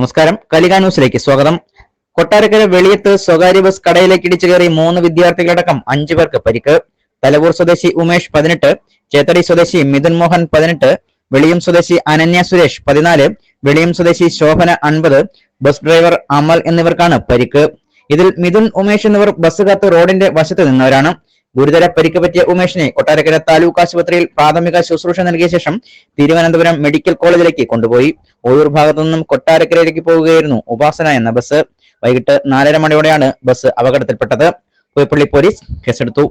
നമസ്കാരം. കലിക ന്യൂസിലേക്ക് സ്വാഗതം. കൊട്ടാരക്കര വെളിയത്ത് സ്വകാര്യ ബസ് കടയിലേക്ക് ഇടിച്ചു കയറി മൂന്ന് വിദ്യാർത്ഥികളടക്കം അഞ്ചു പേർക്ക് പരിക്ക്. തലവൂർ സ്വദേശി ഉമേഷ് പതിനെട്ട് ചേത്തടി സ്വദേശി മിഥുൻ മോഹൻ പതിനെട്ട് വെളിയം സ്വദേശി അനന്യ സുരേഷ് പതിനാല് വെളിയം സ്വദേശി ശോഭന അൻപത് ബസ് ഡ്രൈവർ അമൽ എന്നിവർക്കാണ് പരിക്ക്. ഇതിൽ മിഥുൻ ഉമേഷ് എന്നിവർ ബസ് കാത്ത് റോഡിന്റെ വശത്ത് നിന്നവരാണ്. ഗുരുതര പരിക്ക് പറ്റിയ ഉമേഷിനെ കൊട്ടാരക്കര താലൂക്ക് ആശുപത്രിയിൽ പ്രാഥമിക ശുശ്രൂഷ നൽകിയ ശേഷം തിരുവനന്തപുരം മെഡിക്കൽ കോളേജിലേക്ക് കൊണ്ടുപോയി. ഓയൂർ ഭാഗത്തു നിന്നും കൊട്ടാരക്കരയിലേക്ക് പോവുകയായിരുന്നു ഉപാസന എന്ന ബസ്. വൈകിട്ട് നാലര മണിയോടെയാണ് ബസ് അപകടത്തിൽപ്പെട്ടത്. പുയപ്പള്ളി പോലീസ് കേസെടുത്തു.